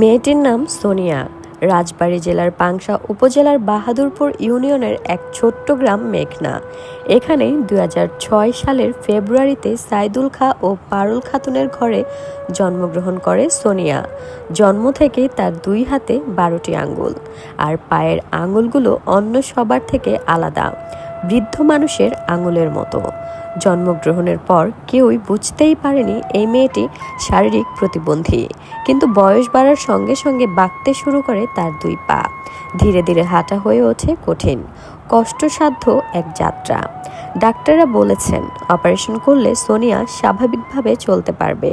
মেয়েটির নাম সোনিয়া। রাজবাড়ী জেলার পাংশা উপজেলার বাহাদুরপুর ইউনিয়নের এক ছোট্ট গ্রাম মেঘনা। এখানে দুই হাজার ছয় সালের ফেব্রুয়ারিতে সাইদুল খা ও পারুল খাতুনের ঘরে জন্মগ্রহণ করে সোনিয়া। জন্ম থেকে তার দুই হাতে বারোটি আঙ্গুল আর পায়ের আঙুলগুলো অন্য সবার থেকে আলাদা। বৃদ্ধ মানুষের আঙুলের মতো। জন্মগ্রহণের পর কেউই বুঝতেই পারেনি এই মেয়েটি শারীরিক প্রতিবন্ধী। কিন্তু বয়স বাড়ার সঙ্গে সঙ্গে বাঁকতে শুরু করে তার দুই পা। ধীরে ধীরে হাঁটা হয়ে ওঠে কঠিন। কষ্টসাধ্য এক যাত্রা। ডাক্তাররা বলেছেন, অপারেশন করলে সোনিয়া স্বাভাবিকভাবে চলতে পারবে।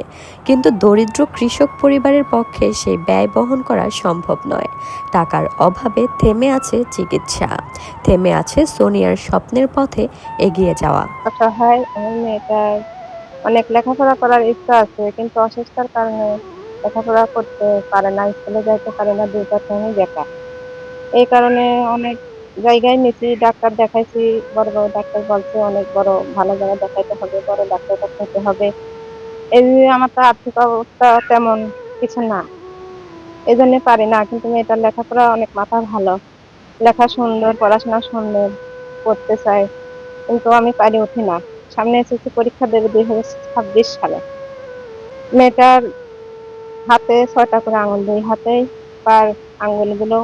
কিন্তু দরিদ্র কৃষক পরিবারের পক্ষে সেই ব্যয় বহন করা সম্ভব নয়। টাকার অভাবে থেমে আছে চিকিৎসা। থেমে আছে সোনিয়ার স্বপ্নের পথে এগিয়ে যাওয়া। মেয়েটার অনেক লেখাপড়া করার ইচ্ছা আছে, কিন্তু অসুস্থতার কারণে লেখাপড়া করতে পারে না, স্কুলে যাইতে পারে না, দুইটা ফ্যামিলি বেকার। এই কারণে অনেক জায়গায় নিয়েছি ডাক্তার দেখাইছি, বড় বড় ডাক্তার বলছে, অনেক বড় ভালো জায়গায় দেখাইতে হবে, বড় ডাক্তার দেখাইতে হবে। এই আমার তো আর্থিক অবস্থা তেমন কিছু না এই জন্য পারি না, কিন্তু মেয়েটার লেখাপড়া অনেক মাথা ভালো। লেখা সুন্দর, পড়াশোনা সুন্দর করতে চায় কিন্তু আমি পারি উঠি না। সামনে এসেছি পরীক্ষা দেবে দুই হাজার ছাব্বিশ সালে। মেয়েটার হাতে ছয়টা করে আঙুল, দুই হাতে পার আঙুলগুলো,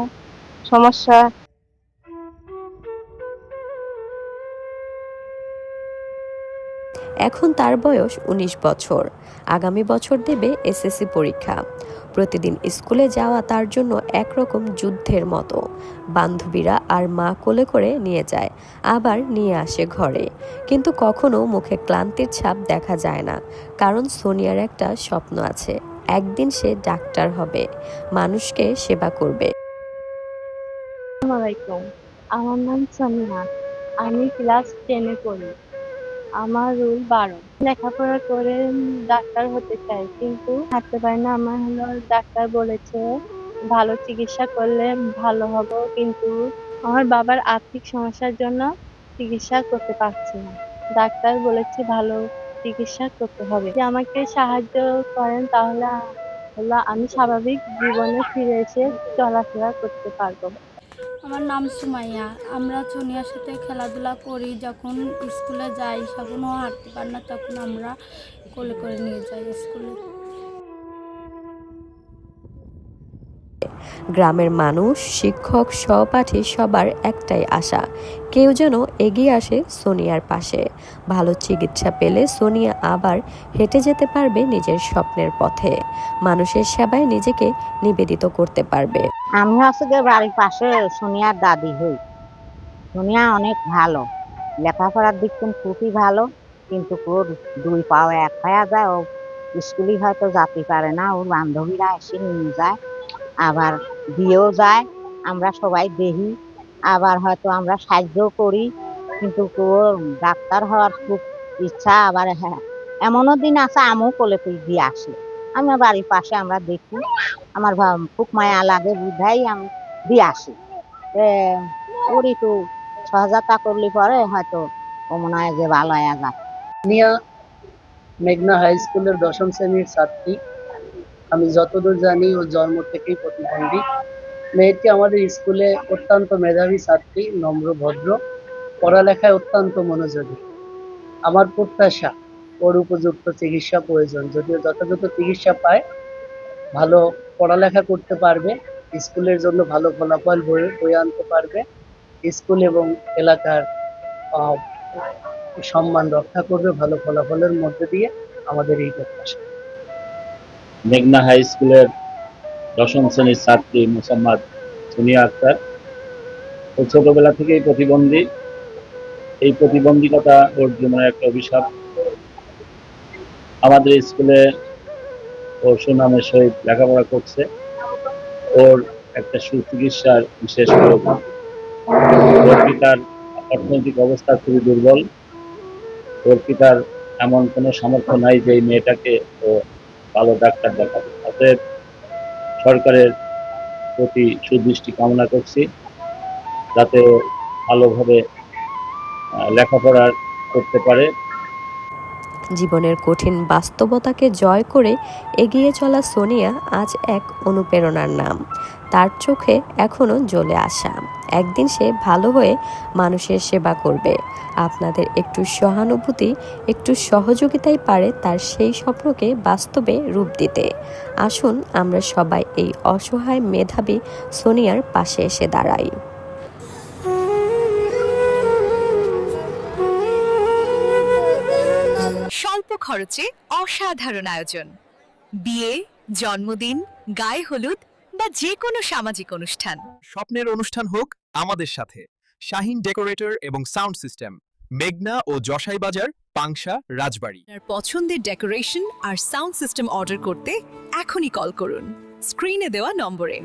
সমস্যা এখন তার বয়স ১৯ বছর। আগামী বছর দেবে এসএসসি পরীক্ষা। প্রতিদিন স্কুলে যাওয়া তার জন্য একরকম যুদ্ধের মতো। বান্ধবীরা আর মা কোলে করে নিয়ে যায়, আবার নিয়ে আসে ঘরে। কিন্তু কখনো মুখে ক্লান্তির ছাপ দেখা যায় না, কারণ সোনিয়ার একটা স্বপ্ন আছে, একদিন সে ডাক্তার হবে, মানুষকে সেবা করবে। আমার নাম সামিহা আমি ক্লাস টেনে পড়ি। আমার রুল বারো। লেখাপড়া করে ডাক্তার হতে চাই, কিন্তু হাঁটতে পারি না। আমার হলো ডাক্তার বলেছে, ভালো চিকিৎসা করলে ভালো হব, কিন্তু আমার বাবার আর্থিক সমস্যার জন্য চিকিৎসা করতে পারছি না। ডাক্তার বলেছে, ভালো চিকিৎসা করতে হবে। যদি আমাকে সাহায্য করেন, তাহলে হলো আমি স্বাভাবিক জীবনে ফিরে এসে চলাফেরা করতে পারব। আমার নাম সুমাইয়া। আমরা সোনিয়ার সাথে খেলাধুলা করি, যখন স্কুলে যাই ও হাঁটতে পারে না, তখন আমরা কোলে করে নিয়ে যাই স্কুলে। গ্রামের মানুষ, শিক্ষক, সহপাঠী সবার একটাই আশা, কেউ যেন এগিয়ে আসে সোনিয়ার পাশে। ভালো চিকিৎসা পেলে সোনিয়া আবার হেঁটে যেতে পারবে নিজের স্বপ্নের পথে। মানুষের সেবায় নিজেকে নিবেদিত করতে পারবে। আমি হচ্ছে গিয়ে বাড়ির পাশে, সোনিয়ার দাদি হই। সোনিয়া অনেক ভালো। লেখাপড়ার দিক থেকে খুবই ভালো, কিন্তু ওর দুই পাও এক হয়ে যায়। ও স্কুলে হয়তো যেতে পারে না, ওর বান্ধবীরা এসে নিয়ে যায়, আবার দিয়েও যায়। আমরা সবাই দেখি, আবার হয়তো আমরা সাহায্য করি, কিন্তু ওর ডাক্তার হওয়ার খুব ইচ্ছা, আবার হ্যাঁ এমনও দিন আছে, আমিও কোলে দিয়ে আসি। আমার বাড়ির পাশে আমরা দেখি। আমার খুব মায়া লাগে বুঝাই আমি দিয়ে আসি। ওর একটু সহজতা করলে পরে হয়তো ও মনে হয় যে ভালো হয়ে যায়। নিয়া মেঘনা হাই স্কুলের দশম শ্রেণির ছাত্রী। আমি যতদূর জানি ও জন্ম থেকেই প্রতিবন্ধী। মেয়েটি আমাদের স্কুলে অত্যন্ত মেধাবী ছাত্রী, নম্র, ভদ্র। পড়ালেখায় অত্যন্ত মনোযোগী। আমার প্রত্যাশা উপযুক্ত চিকিৎসা প্রয়োজন। যদিও যথাযথ চিকিৎসা পায়, ভালো পড়ালেখা করতে পারবে, স্কুলের জন্য ভালো ফলাফল বয়ে বয়ে আনতে পারবে, স্কুল এবং এলাকার সম্মান রক্ষা করবে, ভালো ফলাফলের মধ্যে দিয়ে আমাদের এই প্রত্যাশা। মেঘনা হাই স্কুলের দশম শ্রেণির ছাত্রী মোসাম্মদ সুনিয়া আক্তার। ও ছোটবেলা থেকেই প্রতিবন্ধী। এই প্রতিবন্ধিকতা ওর জন্য একটা অভিশাপ। আমাদের স্কুলে ও সুনামের সহিত লেখাপড়া করছে। ওর একটা সুচিকিৎসার বিশেষ প্রয়োজন ওর পিতার অর্থনৈতিক অবস্থা খুবই দুর্বল। ওর পিতার এমন কোনো সামর্থ্য নাই যে এই মেয়েটাকে ও ভালো ডাক্তার দেখাবে। অতএব সরকারের প্রতি সুদৃষ্টি কামনা করছি, যাতে ভালোভাবে লেখাপড়া করতে পারে। জীবনের কঠিন বাস্তবতাকে জয় করে এগিয়ে চলা সোনিয়া আজ এক অনুপ্রেরণার নাম। তার চোখে এখনও জ্বলে আসা। একদিন সে ভালো হয়ে মানুষের সেবা করবে। আপনাদের একটু সহানুভূতি, একটু সহযোগিতাই পারে তার সেই স্বপ্নকে বাস্তবে রূপ দিতে। আসুন আমরা সবাই এই অসহায় মেধাবী সোনিয়ার পাশে এসে দাঁড়াই। খরচে অসাধারণ আয়োজন। বিয়ে জন্মদিন গায়ে হলুদ বা যে কোনো সামাজিক অনুষ্ঠান। স্বপ্নের অনুষ্ঠান হোক আমাদের সাথে। শাহিন ডেকোরেটর এবং সাউন্ড সিস্টেম মেঘনা ও জশাই বাজার পাংশা রাজবাড়ী। আপনার পছন্দের ডেকোরেশন আর সাউন্ড সিস্টেম অর্ডার করতে এখনই কল করুন। স্ক্রিনে দেওয়া নম্বরে।